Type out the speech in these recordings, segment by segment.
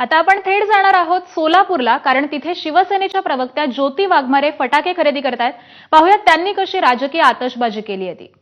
आता आपण थेट जाणार आहोत सोलापूरला कारण तिथे शिवसेनेच्या प्रवक्त्या ज्योती वाघमारे फटाके खरेदी करतायत. पाहुयात त्यांनी कशी राजकीय आतषबाजी केली आहे ती.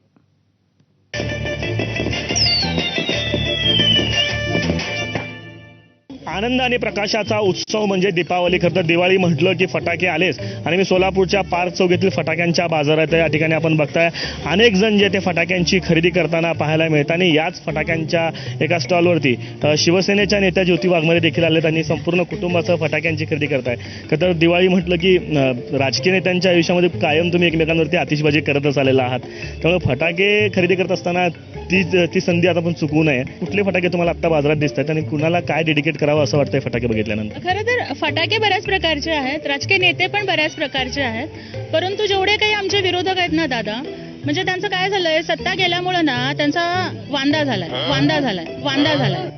आनंद आणि प्रकाशाचा उत्सव म्हणजे दीपावली. खरं तर दिवाळी म्हटलं की फटाके आलेच. आणि मी सोलापूरच्या पार्क चौकीतील फटाक्यांच्या बाजारात या ठिकाणी आपण बघताय अनेक जण जे ते फटाक्यांची खरेदी करताना पाहायला मिळत आणि याच फटाक्यांच्या एका स्टॉलवरती शिवसेनेच्या नेत्या ज्योती वाघमारे देखील आले आणि संपूर्ण कुटुंबासह फटाक्यांची खरेदी करताय. खरं तर दिवाळी म्हटलं की राजकीय नेत्यांच्या आयुष्यामध्ये कायम तुम्ही एकमेकांवरती आतिषबाजी करतच आलेला आहात. त्यामुळे फटाके खरेदी करत असताना ती ती संधी आता आपण चुकवू नये. कुठले फटाके तुम्हाला आत्ता बाजारात दिसत आहेत आणि कुणाला काय डेडिकेट करावं असं वाटतंय फटाके बघितल्यानंतर? खरं तर फटाके बऱ्याच प्रकारचे आहेत. राजकीय नेते पण बऱ्याच प्रकारचे आहेत. परंतु जेवढे काही आमचे विरोधक आहेत ना दादा म्हणजे त्यांचं काय झालंय? सत्ता गेल्यामुळं ना त्यांचा वांदा झालाय. वांदा झालाय. वांदा झालाय.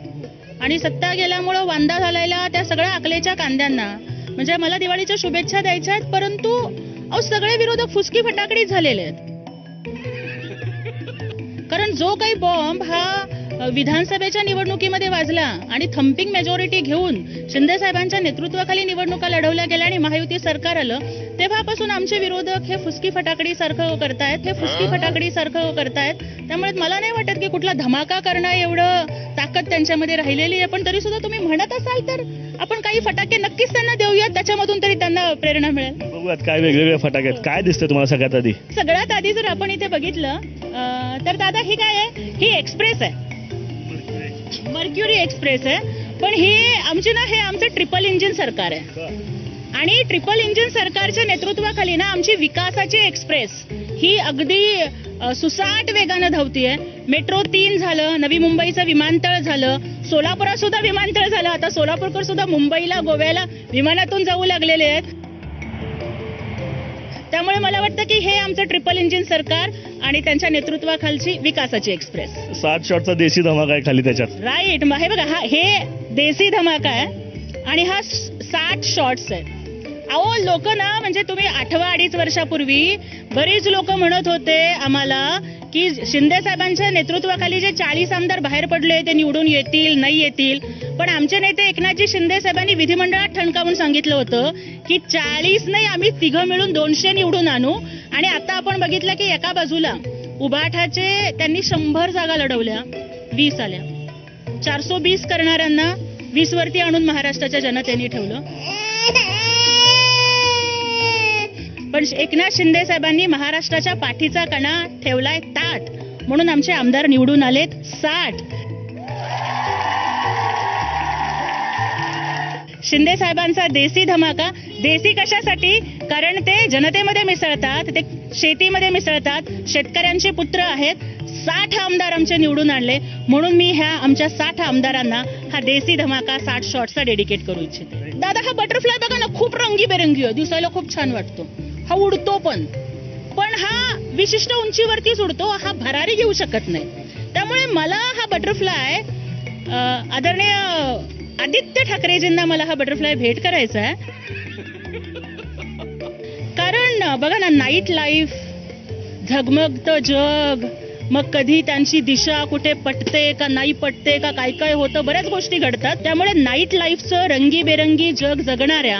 आणि सत्ता गेल्यामुळं वांदा झालेला त्या सगळ्या आकलेच्या कांद्यांना म्हणजे मला दिवाळीच्या शुभेच्छा द्यायच्या आहेत परंतु अहो सगळे विरोधक फुसकी फटाकडी झालेले आहेत. कारण जो काही बॉम्ब हा विधानसभेच्या निवडणुकीमध्ये वाजला आणि थम्पिंग मेजॉरिटी घेऊन शिंदे साहेबांच्या नेतृत्वाखाली निवडणुका लढवल्या गेल्या आणि महायुती सरकार आलं तेव्हापासून आमचे विरोधक हे फुसकी फटाकडी सारखं करतायत हे फुसकी फटाकडी सारखं करतायत. त्यामुळे मला नाही वाटत की कुठला धमाका करणं एवढं ताकद त्यांच्यामध्ये राहिलेली आहे. पण तरी सुद्धा तुम्ही म्हणत असाल तर आपण काही फटाके नक्कीच त्यांना देऊयात त्याच्यामधून तरी त्यांना प्रेरणा मिळेल. बघूयात काय वेगवेगळे फटाके आहेत. काय दिसतंय तुम्हाला सगळ्यात आधी? सगळ्यात आधी जर आपण इथे बघितलं अं, तर दादा ही काय आहे? ही एक्सप्रेस आहे. मर्क्युरी एक्सप्रेस आहे. पण ही आमची ना हे आमचं ट्रिपल इंजिन सरकार आहे. आणि ट्रिपल इंजिन सरकारच्या नेतृत्वाखाली ना आमची विकासाची एक्सप्रेस ही अगदी अ, सुसाट वेगानं धावतीये. मेट्रो तीन झालं नवी मुंबईचं विमानतळ झालं सोलापुरात सुद्धा विमानतळ झालं. आता सोलापूरकर सुद्धा मुंबईला गोव्याला विमानातून जाऊ लागलेले आहेत. त्यामुळे मला वाटतं की हे आमचं ट्रिपल इंजिन सरकार आणि त्यांच्या नेतृत्वाखालची विकासाची एक्सप्रेस. सात शॉटचा देशी धमाका आहे खाली त्याच्यात. राईट हे बघा हा हे देसी धमाका आहे आणि हा स- साठ शॉट्स आहे. अहो लोक ना म्हणजे तुम्ही आठवा अडीच वर्षापूर्वी बरीच लोक म्हणत होते आम्हाला की शिंदे साहेबांच्या नेतृत्वाखाली जे चाळीस आमदार बाहेर पडले ते निवडून येतील नाही येतील. पण आमचे नेते एकनाथजी शिंदे साहेबांनी विधिमंडळात ठणकावून सांगितलं होतं की चाळीस नाही आम्ही तिघं मिळून दोनशे निवडून आणू. आणि आता आपण बघितलं की एका बाजूला उबाठाचे त्यांनी शंभर जागा लढवल्या वीस आल्या. चारसो बीस करणाऱ्यांना वीस वरती आणून महाराष्ट्राच्या जनतेने ठेवलं. पण एकनाथ शिंदे साहेबांनी महाराष्ट्राच्या पाठीचा कणा ठेवलाय ताट. म्हणून आमचे आमदार निवडून आलेत साठ. शिंदे साहेबांचा देसी धमाका देसी कशासाठी? कारण ते जनतेमध्ये मिसळतात ते शेतीमध्ये मिसळतात शेतकऱ्यांचे पुत्र आहेत. साठ आमदार आमचे निवडून आणले. म्हणून मी ह्या आमच्या साठ आमदारांना हा देसी धमाका साठ शॉटचा डेडिकेट करू इच्छिते. दादा हा बटरफ्लाय बघा ना खूप रंगीबेरंगी आहे. दिसायला खूप छान वाटतो. हा उडतो पण. पण हा विशिष्ट उंचीवरतीच उडतो हा भरारी घेऊ शकत नाही. त्यामुळे मला हा बटरफ्लाय आदरणीय आदित्य ठाकरेजींना मला हा बटरफ्लाय भेट करायचा आहे. कारण बघा ना नाईट लाईफ झगमगतं जग मग कधी त्यांची दिशा कुठे पटते का नाही पटते का काय काय होतं बऱ्याच गोष्टी घडतात. त्यामुळे नाईट लाईफचं रंगीबेरंगी जग जगणाऱ्या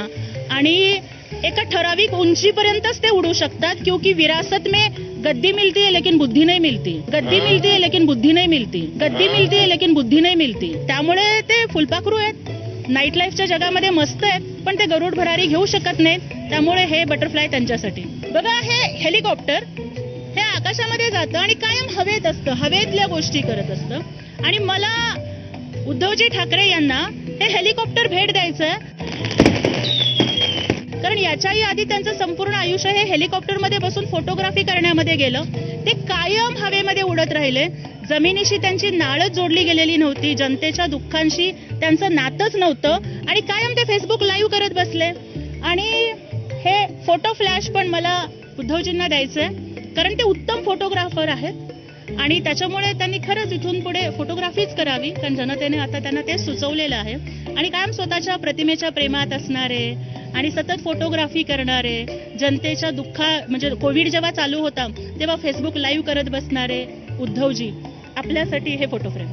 आणि एका ठराविक उंचीपर्यंतच ते उडू शकतात क्योंकि विरासत में गद्दी मिलती है लेकिन बुद्धी नहीं मिलती. गद्दी मिलती है लेकिन बुद्धी नहीं मिलती. गद्दी मिलती है लेकिन बुद्धी नहीं मिलती. त्यामुळे ते फुलपाखरू आहेत. नाईट लाईफच्या जगामध्ये मस्त आहेत पण ते गरुड भरारी घेऊ शकत नाहीत. त्यामुळे हे बटरफ्लाय त्यांच्यासाठी. बघा हे हेलिकॉप्टर हे आकाशामध्ये जातं आणि कायम हवेत असतं. हवेतल्या गोष्टी करत असतं. आणि मला उद्धवजी ठाकरे यांना हे हेलिकॉप्टर भेट द्यायचं कारण याच्याही आधी त्यांचं संपूर्ण आयुष्य हे हेलिकॉप्टरमध्ये बसून फोटोग्राफी करण्यामध्ये गेलं. ते कायम हवेमध्ये उडत राहिले. जमिनीशी त्यांची नाळच जोडली गेलेली नव्हती. जनतेच्या दुःखांशी त्यांचं नातच नव्हतं आणि कायम ते फेसबुक लाईव्ह करत बसले. आणि हे फोटो फ्लॅश पण मला उद्धवजींना द्यायचंय. कारण ते उत्तम फोटोग्राफर आहेत. आणि त्याच्यामुळे त्यांनी खरंच इथून पुढे फोटोग्राफीच करावी कारण जनतेने आता त्यांना ते सुचवलेलं आहे. आणि कायम स्वतःच्या प्रतिमेच्या प्रेमात असणारे आणि सतत फोटोग्राफी करणारे जनतेच्या दुःखा म्हणजे कोविड जेव्हा चालू होता तेव्हा फेसबुक लाईव्ह करत बसणारे उद्धवजी आपल्यासाठी हे फोटो फ्रेम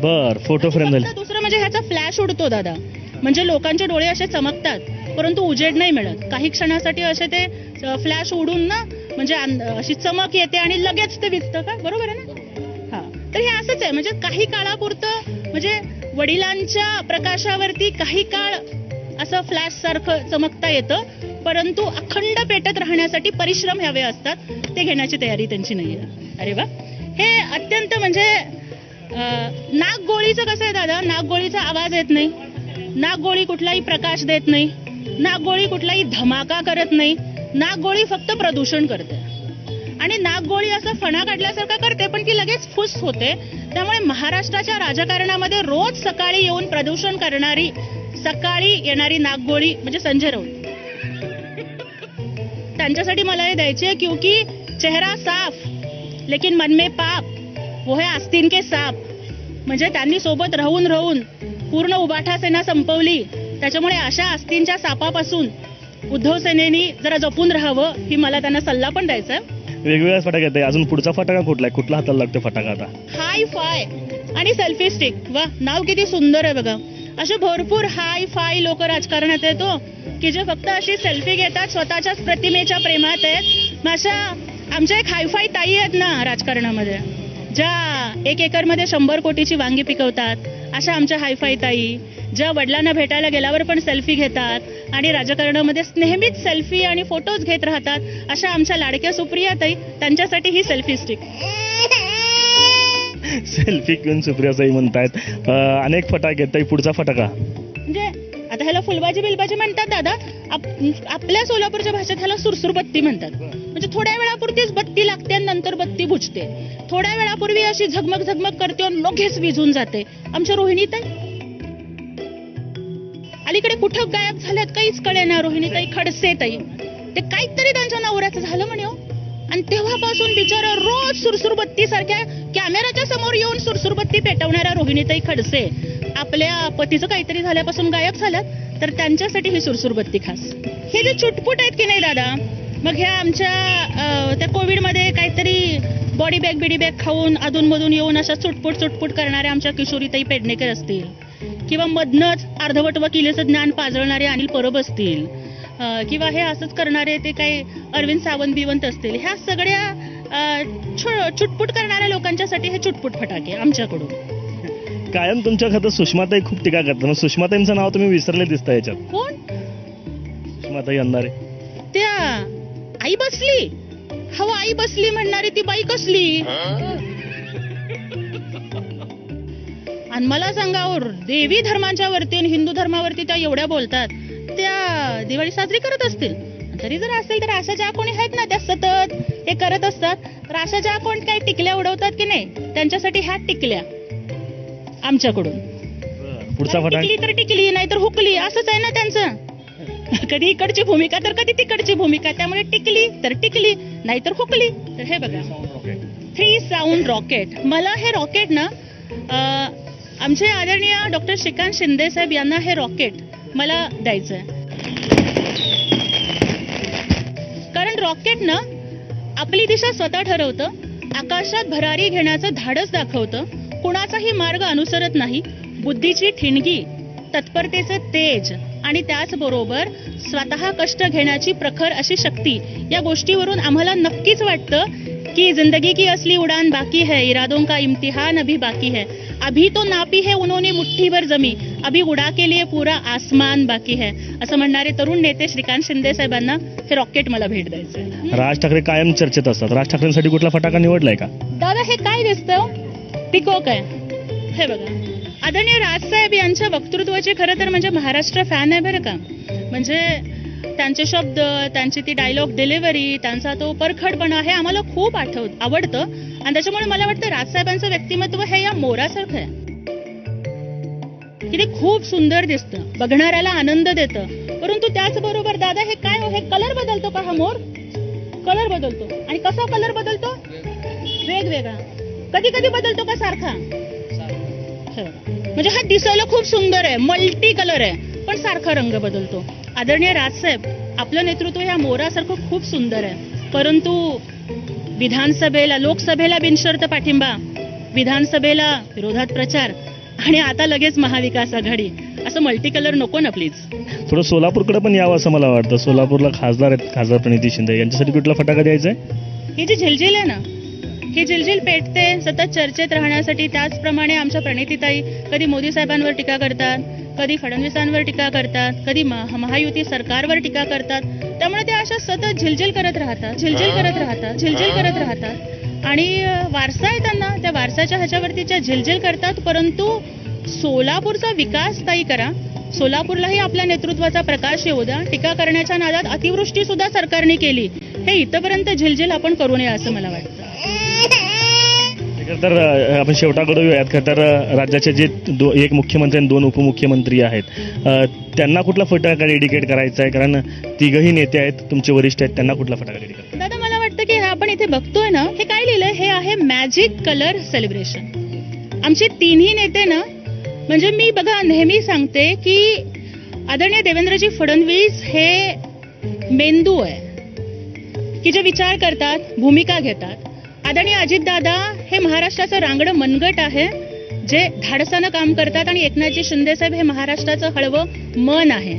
बर फोटो फ्रेम दुसरं म्हणजे ह्याचा फ्लॅश उडतो दादा. म्हणजे लोकांचे डोळे असे चमकतात परंतु उजेड नाही मिळत. काही क्षणासाठी असे ते फ्लॅश उडून ना म्हणजे अशी चमक येते आणि लगेच ते विकतं का? बरोबर आहे ना? हा. तर हे असंच आहे. म्हणजे काही काळापुरतं म्हणजे वडिलांच्या प्रकाशावरती काही काळ असं फ्लॅश सारखं चमकता येतं परंतु अखंड पेटत राहण्यासाठी परिश्रम हवे असतात. ते घेण्याची तयारी त्यांची नाहीये. अरे वा. हे अत्यंत म्हणजे नागगोळीचं कसं आहे दादा? नागगोळीचा आवाज येत नाही. नागगोळी कुठलाही प्रकाश देत नाही. नागगोळी कुठलाही धमाका करत नाही. नागगोळी फक्त प्रदूषण करते. आणि नागगोळी असं फणा काढल्यासारखं करते पण ती लगेच फुस होते. त्यामुळे महाराष्ट्राच्या राजकारणामध्ये रोज सकाळी येऊन प्रदूषण करणारी सकाळी येणारी नागगोळी म्हणजे संजय राऊत. त्यांच्यासाठी मला हे द्यायचे क्योंकि चेहरा साफ लेकिन मन में पाप वो है आस्तीन के साप. म्हणजे त्यांनी सोबत राहून राहून पूर्ण उबाठा सेना संपवली. त्याच्यामुळे अशा आस्तींच्या सापापासून उद्धव सेनेनी जरा जपून राहावं ही मला त्यांना सल्ला पण द्यायचा आहे. वेगवेगळ्या फटाके येते अजून पुढचा फटाका कुठला आहे? कुठला हाताला लागतो फटाका आता? हाय फाय आणि सेल्फी स्टिक. वा नाव किती सुंदर आहे बघा. असे भरपूर हाय फाय लोक राजकारणात येतो की जे फक्त अशी सेल्फी घेतात स्वतःच्याच प्रतिमेच्या प्रेमात आहेत. मग अशा आमच्या एक हायफाय ताई आहेत ना राजकारणामध्ये ज्या एक एकरमध्ये शंभर कोटीची वांगी पिकवतात. अशा आमच्या हायफाय ताई ज्या वडिलांना भेटायला गेल्यावर पण सेल्फी घेतात. आणि राजकारणामध्ये नेहमीच सेल्फी आणि फोटोज घेत राहतात अशा आमच्या लाडक्या सुप्रिया ताई त्यांच्यासाठी ही सेल्फी स्टिक सेल्फी घेऊन सुप्रियासाई म्हणतायत. अनेक फटाके ताई पुढचा फटाका. म्हणजे आता ह्याला फुलबाजी बिलबाजी म्हणतात दादा. आप- आपल्या सोलापूरच्या भाषेत ह्याला सुरसुर बत्ती म्हणतात. म्हणजे थोड्या वेळापुरतीच बत्ती लागते आणि नंतर बत्ती बुजते थोड्या वेळापूर्वी अशी झगमग झगमग करते आणि लगेच विझून जाते. आमच्या रोहिणीताई अलीकडे कुठं गायब झाल्यात काहीच कळेना रोहिणीताई खडसे ताई. ते काहीतरी त्यांच्या नवऱ्याचं झालं म्हणे हो. आणि तेव्हापासून बिचारा रोज सुरसुरबत्ती सारख्या कॅमेराच्या समोर येऊन सुरसुरबत्ती पेटवणाऱ्या रोहिणीताई खडसे. आपल्या पतीचं काहीतरी झाल्यापासून गायब झाल्यात तर त्यांच्यासाठी ही सुरसुरबत्ती खास. हे जे चुटपुट आहेत की नाही दादा? मग ह्या आमच्या त्या कोविडमध्ये काहीतरी बॉडी बॅग बिडी बॅग खाऊन अधूनमधून येऊन अशा चुटपुट चुटपुट करणाऱ्या आमच्या किशोरीताई पेडणेकर असतील. किंवा मधनच अर्धवट वकिलेचं ज्ञान पाजळणारे अनिल परब असतील किंवा हे असंच करणारे ते काही अरविंद सावंत बिवंत असतील ह्या सगळ्या अं, छो- चुटपुट करणाऱ्या लोकांच्यासाठी हे चुटपुट फटाके आमच्याकडून. कायम तुमच्या खात्यात सुषमाताई खूप टीका करतात. मग सुषमाताईंचं नाव तुम्ही विसरले दिसता याच्यात कोण? सुषमाताई अंधारे त्या आई बसली. हवा आई बसली म्हणणारी ती बाई कसली? आणि मला सांगा देवी धर्मांच्या वरती आणि हिंदू धर्मावरती त्या एवढ्या बोलतात त्या दिवाळी साजरी करत असतील. तरी जर असेल तर अशा ज्या कोणी आहेत ना त्या सतत हे करत असतात तर अशा ज्या कोण काही टिकल्या उडवतात की नाही त्यांच्यासाठी ह्या टिकल्या आमच्याकडून. पुढचा टिकली तर टिकली नाही तर हुकली असंच आहे ना त्यांचं. कधी इकडची भूमिका तर कधी तिकडची भूमिका त्यामुळे टिकली तर टिकली नाही तर हुकली. तर हे बघा. थ्री साऊंड रॉकेट मला हे रॉकेट ना आमचे आदरणीय डॉक्टर श्रीकांत शिंदे साहेब यांना हे रॉकेट मला द्यायचं आहे कारण रॉकेट ना आपली दिशा स्वतः ठरवतं आकाशात भरारी घेण्याचं धाडस दाखवतं कुणाचाही मार्ग अनुसरत नाही बुद्धीची ठिणगी तत्परतेचं तेज आणि त्याचबरोबर स्वतः कष्ट घेण्याची प्रखर अशी शक्ती या गोष्टीवरून आम्हाला नक्कीच वाटतं की जिंदगी की असली उडान बाकी है इरादों का इम्तिहान अभी बाकी है। अभी तो नापी है उन्होंने मुठ्ठी भर जमी अभी उडा के लिए पूरा आसमान बाकी है। असं म्हणणारे तरुण नेते श्रीकांत शिंदे साहेबांना हे रॉकेट मला भेट द्यायचंय. राज ठाकरे कायम चर्चेत असतात. राज ठाकरेंसाठी कुठला फटाका निवडलाय का? दादा हे काय दिसतं? पिकॉक आहे. हे बघा. आदरणीय राजसाहेब यांच्या वक्तृत्वाची खरं तर म्हणजे महाराष्ट्र फॅन आहे बरं का? म्हणजे त्यांचे शब्द त्यांची ती डायलॉग डिलिव्हरी त्यांचा तो परखडपणा हे आम्हाला खूप आठवत आवडतं. आणि त्याच्यामुळे मला वाटतं राजसाहेबांचं व्यक्तिमत्व हे या मोरासारखं आहे. की ते खूप सुंदर दिसतं बघणाऱ्याला आनंद देतं. परंतु त्याचबरोबर दादा हे काय हो? हे कलर बदलतो का हा मोर? कलर बदलतो. आणि कसा कलर बदलतो? वेगवेगळा. कधी कधी बदलतो का सारखा? हो. म्हणजे हा दिसायला खूप सुंदर आहे मल्टी कलर आहे पण सारखा रंग बदलतो. आदरणीय राजसाहेब आपलं नेतृत्व ह्या मोरासारखं खूप सुंदर आहे. परंतु विधानसभेला लोकसभेला बिनशर्त पाठिंबा विधानसभेला विरोधात प्रचार आणि आता लगेच महाविकास आघाडी. असं मल्टी कलर नको ना प्लीज थोडं सोलापूरकडे पण यावं असं मला वाटतं. सोलापूरला खासदार आहेत खासदार प्रणिती शिंदे. यांच्यासाठी कुठला फटाका द्यायचा आहे? ही जी झिलझिल आहे ना ही झिलझिल पेटते सतत चर्चेत राहण्यासाठी. त्याचप्रमाणे आमच्या प्रणितीताई कधी मोदी साहेबांवर टीका करतात कधी फडणवीसांवर टीका करतात कधी महा- महायुती सरकारवर टीका करतात. त्यामुळे त्या अशा सतत झिलझिल करत राहतात झिलझिल करत राहतात झिलझिल करत राहतात. आणि वारसा आहे त्यांना त्या वारसाच्या ह्याच्यावरती त्या झिलझिल करतात परंतु सोलापूरचा विकास ताई करा. सोलापूरलाही आपल्या नेतृत्वाचा प्रकाश येऊ द्या. टीका करण्याच्या नादात अतिवृष्टी सुद्धा सरकारने केली. हे इथपर्यंत झिलझिल आपण करू नये असं मला वाटतं. तर आपण शेवटाकडे येऊयात. खरं तर राज्याचे जे दो एक मुख्यमंत्री आणि दोन उपमुख्यमंत्री आहेत त्यांना कुठला फटाका डेडिकेट करायचा आहे? कारण तिघही नेते आहेत तुमचे वरिष्ठ आहेत त्यांना कुठला फटाका डेडिकेट दादा मला वाटतं की आपण इथे बघतोय ना हे काय लिहिलंय? हे आहे मॅजिक कलर सेलिब्रेशन आमचे तिन्ही नेते ना म्हणजे मी बघा नेहमी सांगते की आदरणीय देवेंद्रजी फडणवीस हे मेंदू आहे की जे विचार करतात भूमिका घेतात. आदरणीय अजितदादा हे महाराष्ट्राचं रांगडं मनगट आहे जे धाडसानं काम करतात आणि एकनाथजी शिंदेसाहेब हे महाराष्ट्राचं हळवं मन आहे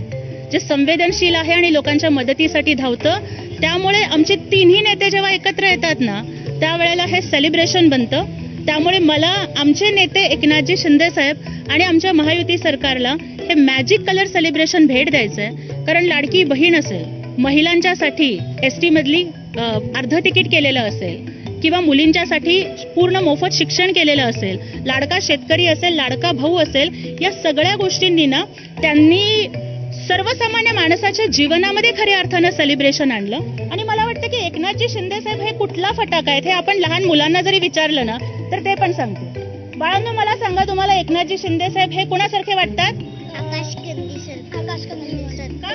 जे संवेदनशील आहे आणि लोकांच्या मदतीसाठी धावतं. त्यामुळे आमचे तिन्ही नेते जेव्हा एकत्र येतात ना त्यावेळेला हे सेलिब्रेशन बनतं. त्यामुळे मला आमचे नेते एकनाथजी शिंदे साहेब आणि आमच्या महायुती सरकारला हे मॅजिक कलर सेलिब्रेशन भेट द्यायचं आहे कारण लाडकी बहीण असेल महिलांच्यासाठी एस टीमधली अर्ध तिकीट केलेलं असेल किंवा मुलींच्यासाठी पूर्ण मोफत शिक्षण केलेलं असेल लाडका शेतकरी असेल लाडका भाऊ असेल या सगळ्या गोष्टींनी ना त्यांनी सर्वसामान्य माणसाच्या जीवनामध्ये खऱ्या अर्थानं सेलिब्रेशन आणलं. आणि मला वाटतं की एकनाथजी शिंदे साहेब हे कुठला फटाका आहेत हे आपण लहान मुलांना जरी विचारलं ना तर ते पण सांगते बाळांनो मला सांगा तुम्हाला एकनाथजी शिंदे साहेब हे कुणासारखे वाटतात? आकाश आकाश का?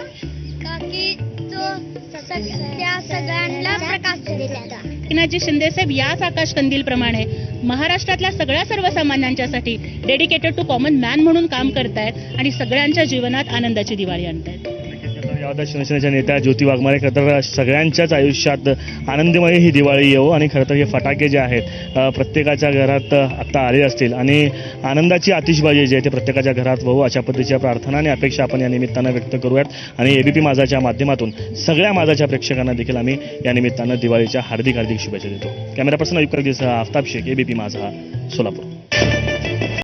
का की तो सगळ्यांना प्रकाश देतात एकनाथजी शिंदेसाहेब याच आकाश कंदीलप्रमाणे महाराष्ट्रातल्या सगळ्या सर्वसामान्यांच्यासाठी डेडिकेटेड टू कॉमन मॅन म्हणून काम करतायत आणि सगळ्यांच्या जीवनात आनंदाची दिवाळी आणतायत. आता शिवसेनेच्या नेत्या ज्योती वाघमारे. खरं तर सगळ्यांच्याच आयुष्यात आनंदमय ही दिवाळी येऊ आणि खरं तर हे फटाके जे आहेत प्रत्येकाच्या घरात आत्ता आले असतील. आणि आनंदाची आतिषबाजी जी आहे ते प्रत्येकाच्या घरात वाहू अशा पद्धतीच्या प्रार्थना आणि अपेक्षा आपण या निमित्तानं व्यक्त करूयात. आणि एबीपी माझाच्या माध्यमातून सगळ्या माझाच्या प्रेक्षकांना देखील आम्ही या निमित्तानं दिवाळीच्या हार्दिक हार्दिक शुभेच्छा देतो. कॅमेरा पर्सन अयुक्त आफताब शेख एबीपी माझा सोलापूर.